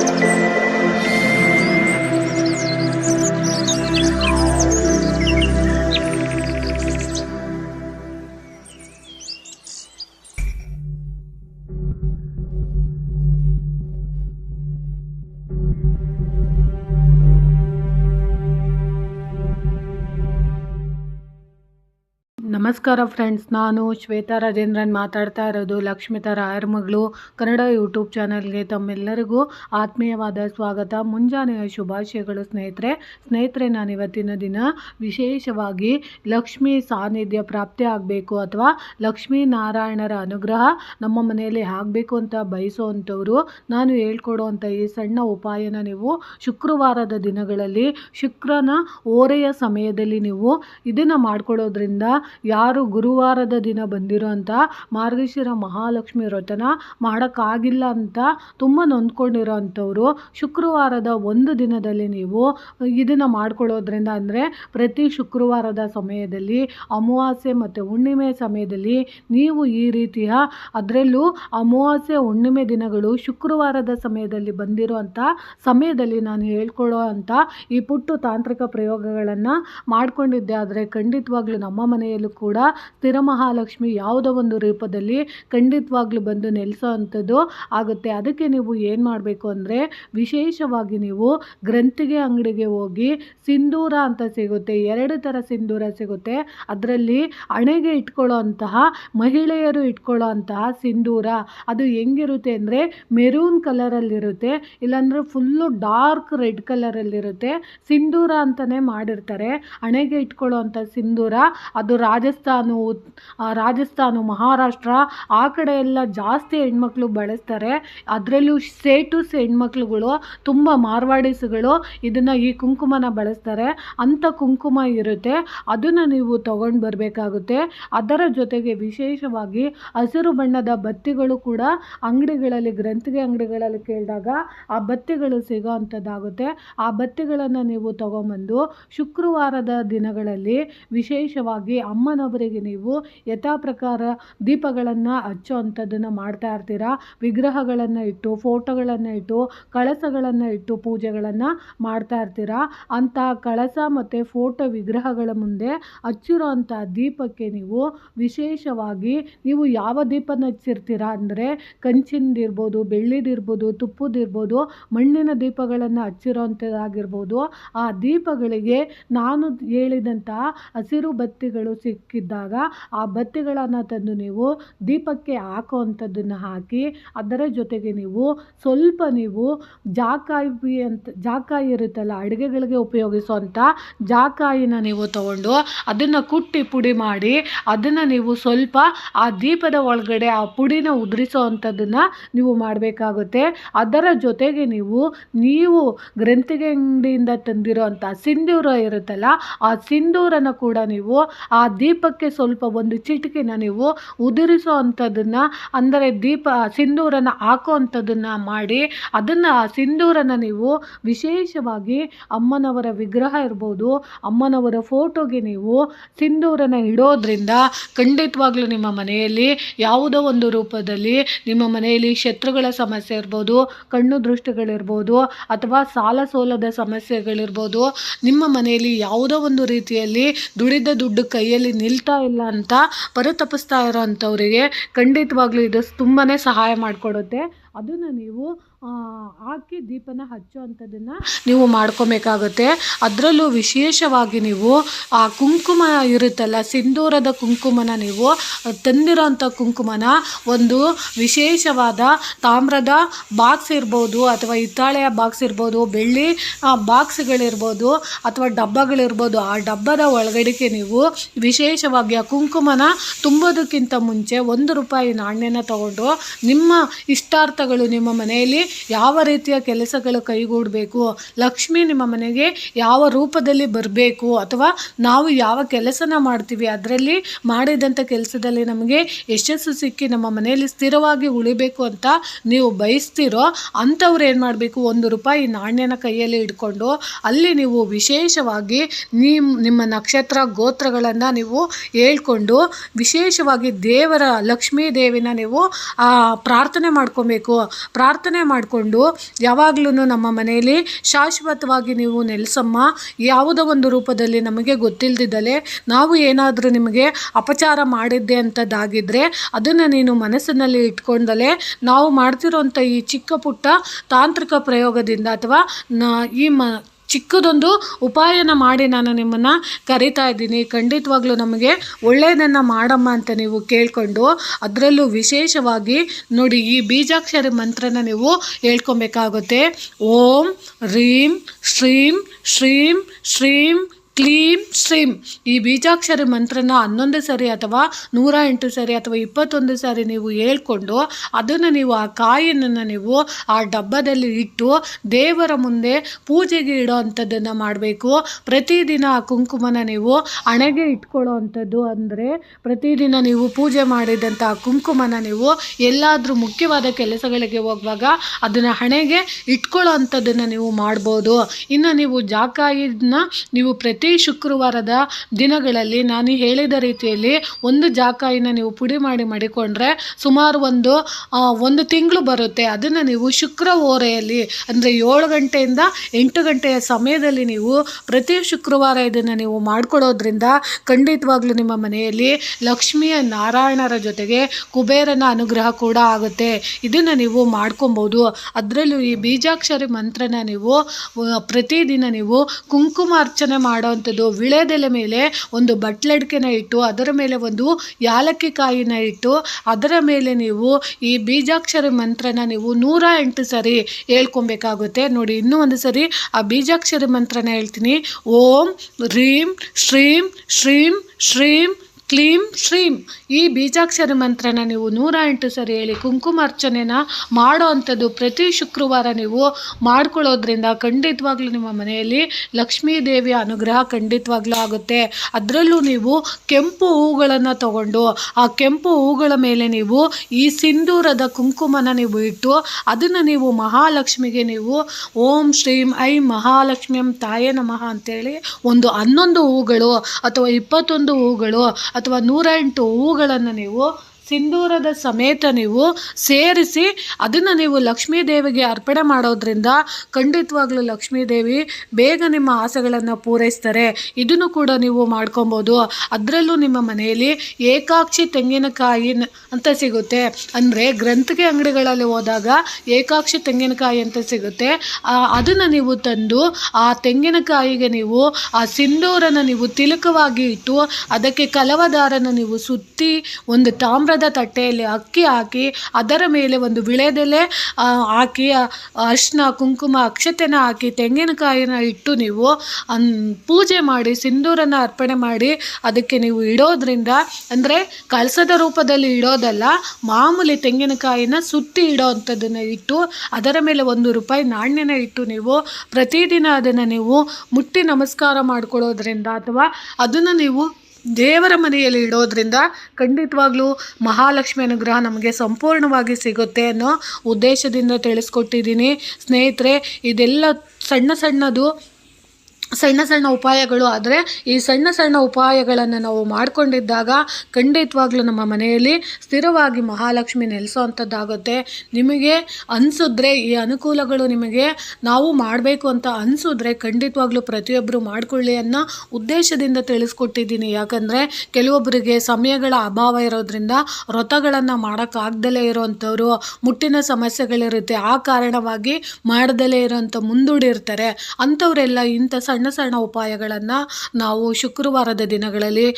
Thank you. ನಮಸ್ಕಾರ friends, ನಾನು ಶ್ವೇತಾ ರಾಜೇಂದ್ರನ್ ಮಾತಾಡ್ತಾ ಇರೋದು ಲಕ್ಷ್ಮಿತ ರಾಯರ್ ಮಗಳು. ಕನ್ನಡ ಯೂಟ್ಯೂಬ್ ಚಾನಲ್ಗೆ ತಮ್ಮೆಲ್ಲರಿಗೂ ಆತ್ಮೀಯವಾದ ಸ್ವಾಗತ, ಮುಂಜಾನೆಯ ಶುಭಾಶಯಗಳು ಸ್ನೇಹಿತರೆ. ಸ್ನೇಹಿತರೆ ನಾನು ಇವತ್ತಿನ ದಿನ ವಿಶೇಷವಾಗಿ ಲಕ್ಷ್ಮೀ ಸಾನ್ನಿಧ್ಯ ಪ್ರಾಪ್ತಿ ಆಗಬೇಕು ಅಥವಾ ಲಕ್ಷ್ಮೀ ನಾರಾಯಣರ ಅನುಗ್ರಹ ನಮ್ಮ ಮನೆಯಲ್ಲಿ ಆಗಬೇಕು ಅಂತ ಬಯಸುವಂಥವ್ರು ನಾನು ಹೇಳ್ಕೊಡುವಂಥ ಈ ಸಣ್ಣ ಉಪಾಯನ ನೀವು ಶುಕ್ರವಾರದ ದಿನಗಳಲ್ಲಿ ಶುಕ್ರನ ಓರೆಯ ಸಮಯದಲ್ಲಿ ನೀವು ಇದನ್ನು ಮಾಡ್ಕೊಳ್ಳೋದ್ರಿಂದ ಯಾರು ಗುರುವಾರದ ದಿನ ಬಂದಿರೋಂಥ ಮಾರ್ಗಶಿರ ಮಹಾಲಕ್ಷ್ಮಿ ವ್ರತನ ಮಾಡೋಕ್ಕಾಗಿಲ್ಲ ಅಂತ ತುಂಬ ನೊಂದ್ಕೊಂಡಿರೋ ಅಂಥವ್ರು, ಶುಕ್ರವಾರದ ಒಂದು ದಿನದಲ್ಲಿ ನೀವು ಇದನ್ನು ಮಾಡ್ಕೊಳ್ಳೋದ್ರಿಂದ ಅಂದರೆ ಪ್ರತಿ ಶುಕ್ರವಾರದ ಸಮಯದಲ್ಲಿ, ಅಮಾವಾಸ್ಯೆ ಮತ್ತು ಹುಣ್ಣಿಮೆ ಸಮಯದಲ್ಲಿ ನೀವು ಈ ರೀತಿಯ ಅದರಲ್ಲೂ ಅಮಾವಾಸ್ಯೆ, ಹುಣ್ಣಿಮೆ ದಿನಗಳು ಶುಕ್ರವಾರದ ಸಮಯದಲ್ಲಿ ಬಂದಿರುವಂಥ ಸಮಯದಲ್ಲಿ ನಾನು ಹೇಳ್ಕೊಳ್ಳೋ ಅಂಥ ಈ ಪುಟ್ಟು ತಾಂತ್ರಿಕ ಪ್ರಯೋಗಗಳನ್ನು ಮಾಡಿಕೊಂಡಿದ್ದೆ. ಆದರೆ ಖಂಡಿತವಾಗ್ಲೂ ನಮ್ಮ ಮನೆಯಲ್ಲೂ ಕೂಡ ಸ್ಥಿರ ಮಹಾಲಕ್ಷ್ಮಿ ಯಾವುದೋ ಒಂದು ರೂಪದಲ್ಲಿ ಖಂಡಿತವಾಗ್ಲೂ ಬಂದು ನೆಲೆಸೋ ಅಂಥದ್ದು ಆಗುತ್ತೆ. ಅದಕ್ಕೆ ನೀವು ಏನು ಮಾಡಬೇಕು ಅಂದರೆ ವಿಶೇಷವಾಗಿ ನೀವು ಗ್ರಂಥಿಗೆ ಅಂಗಡಿಗೆ ಹೋಗಿ ಸಿಂಧೂರ ಅಂತ ಸಿಗುತ್ತೆ. ಎರಡು ಥರ ಸಿಂಧೂರ ಸಿಗುತ್ತೆ. ಅದರಲ್ಲಿ ಹಣೆಗೆ ಇಟ್ಕೊಳ್ಳೋ ಅಂತಹ, ಮಹಿಳೆಯರು ಇಟ್ಕೊಳ್ಳೋ ಅಂತಹ ಸಿಂಧೂರ ಅದು ಹೆಂಗಿರುತ್ತೆ ಅಂದರೆ ಮೆರೂನ್ ಕಲರಲ್ಲಿರುತ್ತೆ. ಇಲ್ಲಾಂದರೆ ಫುಲ್ಲು ಡಾರ್ಕ್ ರೆಡ್ ಕಲರಲ್ಲಿರುತ್ತೆ. ಸಿಂಧೂರ ಅಂತಲೇ ಮಾಡಿರ್ತಾರೆ. ಹಣೆಗೆ ಇಟ್ಕೊಳ್ಳೋ ಅಂಥ ಸಿಂಧೂರ ಅದು ರಾಜಸ್ಥಾನ ರಾಜಸ್ಥಾನು ರಾಜಸ್ಥಾನ, ಮಹಾರಾಷ್ಟ್ರ, ಆ ಕಡೆ ಎಲ್ಲ ಜಾಸ್ತಿ ಹೆಣ್ಮಕ್ಳು ಬಳಸ್ತಾರೆ. ಅದರಲ್ಲೂ ಸೇಟುಸ್ ಹೆಣ್ಮಕ್ಳುಗಳು, ತುಂಬ ಮಾರ್ವಾಡಿಸ್ಗಳು ಇದನ್ನು ಈ ಕುಂಕುಮನ ಬಳಸ್ತಾರೆ. ಅಂಥ ಕುಂಕುಮ ಇರುತ್ತೆ. ಅದನ್ನು ನೀವು ತಗೊಂಡು ಬರಬೇಕಾಗುತ್ತೆ. ಅದರ ಜೊತೆಗೆ ವಿಶೇಷವಾಗಿ ಹಸಿರು ಬಣ್ಣದ ಬತ್ತಿಗಳು ಕೂಡ ಅಂಗಡಿಗಳಲ್ಲಿ, ಗ್ರಂಥಿಗೆ ಅಂಗಡಿಗಳಲ್ಲಿ ಕೇಳಿದಾಗ ಆ ಬತ್ತಿಗಳು ಸಿಗೋ ಅಂಥದ್ದಾಗುತ್ತೆ ಆ ಬತ್ತಿಗಳನ್ನು ನೀವು ತಗೊಂಬಂದು ಶುಕ್ರವಾರದ ದಿನಗಳಲ್ಲಿ ವಿಶೇಷವಾಗಿ ಅಮ್ಮನವರಿಗೆ ನೀವು ಯಥಾ ಪ್ರಕಾರ ದೀಪಗಳನ್ನು ಹಚ್ಚೋ ಅಂಥದ್ದನ್ನು ಮಾಡ್ತಾ ಇರ್ತೀರಾ? ವಿಗ್ರಹಗಳನ್ನು ಇಟ್ಟು, ಫೋಟೋಗಳನ್ನು ಇಟ್ಟು, ಕಳಸಗಳನ್ನು ಇಟ್ಟು ಪೂಜೆಗಳನ್ನು ಮಾಡ್ತಾ ಇರ್ತೀರಾ? ಅಂಥ ಕಳಸ ಮತ್ತು ಫೋಟೋ ವಿಗ್ರಹಗಳ ಮುಂದೆ ಹಚ್ಚಿರೋ ಅಂಥ ದೀಪಕ್ಕೆ ನೀವು ವಿಶೇಷವಾಗಿ ನೀವು ಯಾವ ದೀಪನ ಹಚ್ಚಿರ್ತೀರ ಅಂದರೆ ಕಂಚಿನದಿರ್ಬೋದು ಬೆಳ್ಳಿದಿರ್ಬೋದು ತುಪ್ಪದಿರ್ಬೋದು ಮಣ್ಣಿನ ದೀಪಗಳನ್ನು ಹಚ್ಚಿರೋ ಅಂಥದ್ದಾಗಿರ್ಬೋದು, ಆ ದೀಪಗಳಿಗೆ ನಾನು ಹೇಳಿದಂತಹ ಹಸಿರು ಬತ್ತಿಗಳು ಸಿಕ್ಕಿದ್ದಾಗ ಆ ಬತ್ತಿಗಳನ್ನು ತಂದು ನೀವು ದೀಪಕ್ಕೆ ಹಾಕುವಂಥದ್ದನ್ನು ಹಾಕಿ ಅದರ ಜೊತೆಗೆ ನೀವು ಸ್ವಲ್ಪ ನೀವು ಜಾಕಾಯಿ ಅಂತ, ಜಾಕಾಯಿ ಇರುತ್ತಲ್ಲ ಅಡುಗೆಗಳಿಗೆ ಉಪಯೋಗಿಸುವಂಥ ಜಾಕಾಯಿನ ನೀವು ತಗೊಂಡು ಅದನ್ನು ಕುಟ್ಟಿ ಪುಡಿ ಮಾಡಿ ಅದನ್ನು ನೀವು ಸ್ವಲ್ಪ ಆ ದೀಪದ ಒಳಗಡೆ ಆ ಪುಡಿನ ಉದುರಿಸೋ ಅಂಥದ್ದನ್ನು ನೀವು ಮಾಡಬೇಕಾಗುತ್ತೆ. ಅದರ ಜೊತೆಗೆ ನೀವು ನೀವು ಗ್ರಂಥಿಗೆ ಅಂಗಡಿಯಿಂದ ತಂದಿರೋ ಅಂಥ ಸಿಂಧೂರ ಇರುತ್ತಲ್ಲ ಆ ಸಿಂಧೂರನ್ನು ಕೂಡ ನೀವು ಆ ದೀಪಕ್ಕೆ ಸ್ವಲ್ಪ ಒಂದು ಚಿಟಿಕೆನ ನೀವು ಉದುರಿಸೋ ಅಂಥದ್ದನ್ನು ಅಂದರೆ ದೀಪ ಸಿಂಧೂರನ ಹಾಕೋ ಅಂಥದ್ದನ್ನು ಮಾಡಿ, ಅದನ್ನು ಸಿಂಧೂರನ ನೀವು ವಿಶೇಷವಾಗಿ ಅಮ್ಮನವರ ವಿಗ್ರಹ ಇರ್ಬೋದು, ಅಮ್ಮನವರ ಫೋಟೋಗೆ ನೀವು ಸಿಂಧೂರನ ಇಡೋದ್ರಿಂದ ಖಂಡಿತವಾಗ್ಲೂ ನಿಮ್ಮ ಮನೆಯಲ್ಲಿ ಯಾವುದೋ ಒಂದು ರೂಪದಲ್ಲಿ ನಿಮ್ಮ ಮನೆಯಲ್ಲಿ ಶತ್ರುಗಳ ಸಮಸ್ಯೆ ಇರ್ಬೋದು, ಕಣ್ಣು ದೃಷ್ಟಿಗಳಿರ್ಬೋದು, ಅಥವಾ ಸಾಲ ಸೋಲದ ಸಮಸ್ಯೆಗಳಿರ್ಬೋದು, ನಿಮ್ಮ ಮನೆಯಲ್ಲಿ ಯಾವುದೋ ಒಂದು ರೀತಿಯಲ್ಲಿ ದುಡಿದ ದುಡ್ಡು ಕೈಯಲ್ಲಿ ನಿಲ್ತಾ ಇಲ್ಲ ಅಂತ ಪರಿತಪಿಸ್ತಾ ಇರೋ ಅಂಥವರಿಗೆ ಖಂಡಿತವಾಗ್ಲೂ ಇದು ತುಂಬಾ ಸಹಾಯ ಮಾಡಿಕೊಡುತ್ತೆ. ಅದನ್ನು ನೀವು ಹಾಕಿ ದೀಪನ ಹಚ್ಚುವಂಥದ್ದನ್ನ ನೀವು ಮಾಡ್ಕೊಬೇಕಾಗುತ್ತೆ. ಅದರಲ್ಲೂ ವಿಶೇಷವಾಗಿ ನೀವು, ಆ, ಕುಂಕುಮ ಇರುತ್ತಲ್ಲ, ಸಿಂಧೂರದ ಕುಂಕುಮನ ನೀವು ತಂದಿರೋಂಥ ಕುಂಕುಮನ ಒಂದು ವಿಶೇಷವಾದ ತಾಮ್ರದ ಬಾಕ್ಸ್ ಇರ್ಬೋದು ಅಥವಾ ಹಿತ್ತಾಳೆಯ ಬಾಕ್ಸ್ ಇರ್ಬೋದು, ಬೆಳ್ಳಿ ಬಾಕ್ಸ್ಗಳಿರ್ಬೋದು ಅಥವಾ ಡಬ್ಬಗಳಿರ್ಬೋದು, ಆ ಡಬ್ಬದ ಒಳಗಡೆಗೆ ನೀವು ವಿಶೇಷವಾಗಿ ಆ ಕುಂಕುಮನ ತುಂಬೋದಕ್ಕಿಂತ ಮುಂಚೆ ಒಂದು ರೂಪಾಯಿ ನಾಣ್ಯನ ತಗೊಂಡು ನಿಮ್ಮ ಇಷ್ಟಾರ್ಥಗಳು ನಿಮ್ಮ ಮನೆಯಲ್ಲಿ ಯಾವ ರೀತಿಯ ಕೆಲಸಗಳು ಕೈಗೂಡಬೇಕು? ಲಕ್ಷ್ಮಿ ನಿಮ್ಮ ಮನೆಗೆ ಯಾವ ರೂಪದಲ್ಲಿ ಬರಬೇಕು? ಅಥವಾ ನಾವು ಯಾವ ಕೆಲಸನ ಮಾಡ್ತೀವಿ? ಅದರಲ್ಲಿ ಮಾಡಿದಂಥ ಕೆಲಸದಲ್ಲಿ ನಮಗೆ ಯಶಸ್ಸು ಸಿಕ್ಕಿ ನಮ್ಮ ಮನೆಯಲ್ಲಿ ಸ್ಥಿರವಾಗಿ ಉಳಿಬೇಕು ಅಂತ ನೀವು ಬಯಸ್ತಿರೋ ಅಂಥವ್ರು ಏನು ಮಾಡಬೇಕು? ಒಂದು ರೂಪಾಯಿ ನಾಣ್ಯನ ಕೈಯಲ್ಲಿ ಇಟ್ಕೊಂಡು ಅಲ್ಲಿ ನೀವು ವಿಶೇಷವಾಗಿ ನಿಮ್ಮ ನಿಮ್ಮ ನಕ್ಷತ್ರ ಗೋತ್ರಗಳನ್ನು ನೀವು ಹೇಳ್ಕೊಂಡು ವಿಶೇಷವಾಗಿ ದೇವರ ಲಕ್ಷ್ಮೀ ದೇವಿನ ನೀವು ಪ್ರಾರ್ಥನೆ ಮಾಡ್ಕೊಬೇಕು. ಮಾಡಬೇಕು. ಪ್ರಾರ್ಥನೆ ಮಾಡಿಕೊಂಡು ಯಾವಾಗಲೂ ನಮ್ಮ ಮನೆಯಲ್ಲಿ ಶಾಶ್ವತವಾಗಿ ನೀವು ನೆಲೆಸಮ್ಮ. ಯಾವುದೋ ಒಂದು ರೂಪದಲ್ಲಿ ನಮಗೆ ಗೊತ್ತಿಲ್ಲದಿದ್ದಲೇ ನಾವು ಏನಾದರೂ ನಿಮಗೆ ಅಪಚಾರ ಮಾಡಿದ್ದೆ ಅಂತದ್ದಾಗಿದ್ದರೆ ಅದನ್ನು ನೀನು ಮನಸ್ಸಿನಲ್ಲಿ ಇಟ್ಕೊಂಡಲೆ ನಾವು ಮಾಡ್ತಿರೋಂಥ ಈ ಚಿಕ್ಕ ಪುಟ್ಟ ತಾಂತ್ರಿಕ ಪ್ರಯೋಗದಿಂದ ಅಥವಾ ಈ ಮ ಚಿಕ್ಕದೊಂದು ಉಪಾಯನ ಮಾಡಿ ನಾನು ನಿಮ್ಮನ್ನು ಕರಿತಾ ಇದ್ದೀನಿ. ಖಂಡಿತವಾಗ್ಲೂ ನಮಗೆ ಒಳ್ಳೆಯದನ್ನು ಮಾಡಮ್ಮ ಅಂತ ನೀವು ಕೇಳಿಕೊಂಡು ಅದರಲ್ಲೂ ವಿಶೇಷವಾಗಿ ನೋಡಿ ಈ ಬೀಜಾಕ್ಷರಿ ಮಂತ್ರನ ನೀವು ಹೇಳ್ಕೊಬೇಕಾಗುತ್ತೆ. ಓಂ, ರೀಂ, ಶ್ರೀಂ ಶ್ರೀಂ ಶ್ರೀಂ ಕ್ಲೀಂ ಸ್ಟ್ರೀಮ್ ಈ ಬೀಜಾಕ್ಷರಿ ಮಂತ್ರನ ಹನ್ನೊಂದು ಸರಿ ಅಥವಾ ನೂರ ಎಂಟು ಸರಿ ಅಥವಾ ಇಪ್ಪತ್ತೊಂದು ಸಾರಿ ನೀವು ಹೇಳ್ಕೊಂಡು ಅದನ್ನು ನೀವು ಆ ಕಾಯಿಯನ್ನು ನೀವು ಆ ಡಬ್ಬದಲ್ಲಿ ಇಟ್ಟು ದೇವರ ಮುಂದೆ ಪೂಜೆಗೆ ಇಡೋ ಅಂಥದ್ದನ್ನು ಮಾಡಬೇಕು. ಪ್ರತಿದಿನ ಆ ಕುಂಕುಮನ ನೀವು ಹಣೆಗೆ ಇಟ್ಕೊಳ್ಳೋ ಅಂಥದ್ದು ಅಂದರೆ ಪ್ರತಿದಿನ ನೀವು ಪೂಜೆ ಮಾಡಿದಂಥ ಆ ಕುಂಕುಮನ ನೀವು ಎಲ್ಲಾದರೂ ಮುಖ್ಯವಾದ ಕೆಲಸಗಳಿಗೆ ಹೋಗುವಾಗ ಅದನ್ನು ಹಣೆಗೆ ಇಟ್ಕೊಳ್ಳೋ ಅಂಥದ್ದನ್ನು ನೀವು ಮಾಡ್ಬೋದು. ಇನ್ನು ನೀವು ಜಾಕಾಯಿನ ನೀವು ಪ್ರತಿ ಶುಕ್ರವಾರದ ದಿನಗಳಲ್ಲಿ ನಾನು ಹೇಳಿದ ರೀತಿಯಲ್ಲಿ ಒಂದು ಜಾಕಾಯಿನ ನೀವು ಪುಡಿ ಮಾಡಿ ಮಡಿಕೊಂಡ್ರೆ ಸುಮಾರು ಒಂದು ಒಂದು ತಿಂಗಳು ಬರುತ್ತೆ. ಅದನ್ನು ನೀವು ಶುಕ್ರ ಓರೆಯಲ್ಲಿ, ಅಂದರೆ ಏಳು ಗಂಟೆಯಿಂದ ಎಂಟು ಗಂಟೆಯ ಸಮಯದಲ್ಲಿ ನೀವು ಪ್ರತಿ ಶುಕ್ರವಾರ ಇದನ್ನು ನೀವು ಮಾಡ್ಕೊಳ್ಳೋದ್ರಿಂದ ಖಂಡಿತವಾಗ್ಲೂ ನಿಮ್ಮ ಮನೆಯಲ್ಲಿ ಲಕ್ಷ್ಮಿಯ ನಾರಾಯಣರ ಜೊತೆಗೆ ಕುಬೇರನ ಅನುಗ್ರಹ ಕೂಡ ಆಗುತ್ತೆ. ಇದನ್ನು ನೀವು ಮಾಡ್ಕೊಬೋದು. ಅದರಲ್ಲೂ ಈ ಬೀಜಾಕ್ಷರಿ ಮಂತ್ರನ ನೀವು ಪ್ರತಿದಿನ ನೀವು ಕುಂಕುಮ ಅರ್ಚನೆ ಮಾಡೋವಂಥದ್ದು ವಿಳೆದೆಲೆ ಮೇಲೆ ಒಂದು ಬಟ್ಲಡ್ಕೆನ ಇಟ್ಟು, ಅದರ ಮೇಲೆ ಒಂದು ಯಾಲಕ್ಕಿ ಕಾಯಿನ ಇಟ್ಟು, ಅದರ ಮೇಲೆ ನೀವು ಈ ಬೀಜಾಕ್ಷರ ಮಂತ್ರನ ನೀವು ನೂರ ಎಂಟು ಸರಿ ಹೇಳ್ಕೊಬೇಕಾಗುತ್ತೆ. ನೋಡಿ, ಇನ್ನೂ ಒಂದು ಸರಿ ಆ ಬೀಜಾಕ್ಷರ ಮಂತ್ರನ ಹೇಳ್ತೀನಿ. ಓಂ, ರೀಂ, ಶ್ರೀಂ ಶ್ರೀಂ ಶ್ರೀಂ ಕ್ಲೀಂ ಶ್ರೀಂ ಈ ಬೀಜಾಕ್ಷರಿ ಮಂತ್ರನ ನೀವು ನೂರ ಎಂಟು ಸರಿ ಹೇಳಿ ಕುಂಕುಮಾರ್ಚನೆನ ಮಾಡೋ ಅಂಥದ್ದು ಪ್ರತಿ ಶುಕ್ರವಾರ ನೀವು ಮಾಡ್ಕೊಳ್ಳೋದ್ರಿಂದ ಖಂಡಿತವಾಗ್ಲೂ ನಿಮ್ಮ ಮನೆಯಲ್ಲಿ ಲಕ್ಷ್ಮೀ ದೇವಿಯ ಅನುಗ್ರಹ ಖಂಡಿತವಾಗ್ಲೂ ಆಗುತ್ತೆ. ಅದರಲ್ಲೂ ನೀವು ಕೆಂಪು ಹೂಗಳನ್ನು ತಗೊಂಡು ಆ ಕೆಂಪು ಹೂಗಳ ಮೇಲೆ ನೀವು ಈ ಸಿಂಧೂರದ ಕುಂಕುಮನ ನೀವು ಇಟ್ಟು ಅದನ್ನು ನೀವು ಮಹಾಲಕ್ಷ್ಮಿಗೆ ನೀವು ಓಂ ಶ್ರೀಂ ಐ ಮಹಾಲಕ್ಷ್ಮಿಯಂ ತಾಯೇ ನಮಃ ಅಂತೇಳಿ ಒಂದು ಹನ್ನೊಂದು ಹೂಗಳು ಅಥವಾ ಇಪ್ಪತ್ತೊಂದು ಹೂಗಳು ಅಥವಾ ನೂರೆಂಟು ಹೂಗಳನ್ನು ನೀವು ಸಿಂಧೂರದ ಸಮೇತ ನೀವು ಸೇರಿಸಿ ಅದನ್ನು ನೀವು ಲಕ್ಷ್ಮೀ ದೇವಿಗೆ ಅರ್ಪಣೆ ಮಾಡೋದ್ರಿಂದ ಖಂಡಿತವಾಗ್ಲೂ ಲಕ್ಷ್ಮೀ ದೇವಿ ಬೇಗ ನಿಮ್ಮ ಆಸೆಗಳನ್ನು ಪೂರೈಸ್ತಾರೆ. ಇದನ್ನು ಕೂಡ ನೀವು ಮಾಡ್ಕೊಬೋದು. ಅದರಲ್ಲೂ ನಿಮ್ಮ ಮನೆಯಲ್ಲಿ ಏಕಾಕ್ಷಿ ತೆಂಗಿನಕಾಯಿ ಅಂತ ಸಿಗುತ್ತೆ. ಅಂದರೆ ಗ್ರಂಥಿಗೆ ಅಂಗಡಿಗಳಲ್ಲಿ ಹೋದಾಗ ಏಕಾಕ್ಷಿ ತೆಂಗಿನಕಾಯಿ ಅಂತ ಸಿಗುತ್ತೆ. ಅದನ್ನು ನೀವು ತಂದು ಆ ತೆಂಗಿನಕಾಯಿಗೆ ನೀವು ಆ ಸಿಂಧೂರನ್ನು ನೀವು ತಿಲಕವಾಗಿ ಇಟ್ಟು ಅದಕ್ಕೆ ಕಲವದಾರನ ನೀವು ಸುತ್ತಿ ಒಂದು ತಾಮ್ರದ ತಟ್ಟೆಯಲ್ಲಿ ಅಕ್ಕಿ ಹಾಕಿ, ಅದರ ಮೇಲೆ ಒಂದು ವಿಳೆದೆಲೆ ಹಾಕಿ ಅರಿಶಿನ, ಕುಂಕುಮ, ಅಕ್ಷತೆನ ಹಾಕಿ, ತೆಂಗಿನಕಾಯಿನ ಇಟ್ಟು ನೀವು ಪೂಜೆ ಮಾಡಿ ಸಿಂಧೂರನ ಅರ್ಪಣೆ ಮಾಡಿ, ಅದಕ್ಕೆ ನೀವು ಇಡೋದ್ರಿಂದ, ಅಂದರೆ ಕಳಸದ ರೂಪದಲ್ಲಿ ಇಡೋದಲ್ಲ, ಮಾಮೂಲಿ ತೆಂಗಿನಕಾಯಿನ ಸುತ್ತಿ ಇಡೋ ಅಂಥದ್ದನ್ನು ಇಟ್ಟು, ಅದರ ಮೇಲೆ ಒಂದು ರೂಪಾಯಿ ನಾಣ್ಯನ ಇಟ್ಟು ನೀವು, ಪ್ರತಿದಿನ ಅದನ್ನು ನೀವು ಮುಟ್ಟಿ ನಮಸ್ಕಾರ ಮಾಡ್ಕೊಳ್ಳೋದ್ರಿಂದ ಅಥವಾ ಅದನ್ನು ನೀವು ದೇವರ ಮನೆಯಲ್ಲಿ ಇಡೋದ್ರಿಂದ ಖಂಡಿತವಾಗ್ಲೂ ಮಹಾಲಕ್ಷ್ಮಿ ಅನುಗ್ರಹ ನಮಗೆ ಸಂಪೂರ್ಣವಾಗಿ ಸಿಗುತ್ತೆ ಅನ್ನೋ ಉದ್ದೇಶದಿಂದ ತಿಳಿಸ್ಕೊಟ್ಟಿದ್ದೀನಿ. ಸ್ನೇಹಿತರೆ, ಇದೆಲ್ಲ ಸಣ್ಣ ಸಣ್ಣದು ಸಣ್ಣ ಸಣ್ಣ ಉಪಾಯಗಳು ಆದರೆ ಈ ಸಣ್ಣ ಸಣ್ಣ ಉಪಾಯಗಳನ್ನು ನಾವು ಮಾಡಿಕೊಂಡಿದ್ದಾಗ ಖಂಡಿತವಾಗ್ಲೂ ನಮ್ಮ ಮನೆಯಲ್ಲಿ ಸ್ಥಿರವಾಗಿ ಮಹಾಲಕ್ಷ್ಮಿ ನೆಲೆಸೋ ಅಂಥದ್ದಾಗುತ್ತೆ ನಿಮಗೆ ಅನಿಸಿದ್ರೆ ಈ ಅನುಕೂಲಗಳು ನಿಮಗೆ ನಾವು ಮಾಡಬೇಕು ಅಂತ ಅನಿಸಿದ್ರೆ ಖಂಡಿತವಾಗ್ಲೂ ಪ್ರತಿಯೊಬ್ಬರು ಮಾಡಿಕೊಳ್ಳಿ ಅನ್ನೋ ಉದ್ದೇಶದಿಂದ ತಿಳಿಸ್ಕೊಟ್ಟಿದ್ದೀನಿ. ಯಾಕಂದರೆ ಕೆಲವೊಬ್ಬರಿಗೆ ಸಮಯಗಳ ಅಭಾವ ಇರೋದ್ರಿಂದ ವ್ರತಗಳನ್ನು ಮಾಡೋಕ್ಕಾಗ್ದಲೇ ಇರೋವಂಥವ್ರು ಮುಟ್ಟಿನ ಸಮಸ್ಯೆಗಳಿರುತ್ತೆ, ಆ ಕಾರಣವಾಗಿ ಮಾಡ್ದಲೇ ಇರೋಂಥ ಮುಂದೂಡಿರ್ತಾರೆ. ಅಂಥವರೆಲ್ಲ ಇಂಥ ಸಣ್ಣ ಸಣ್ಣ ಉಪಾಯಗಳನ್ನು ನಾವು ಶುಕ್ರವಾರದ ದಿನಗಳಲ್ಲಿ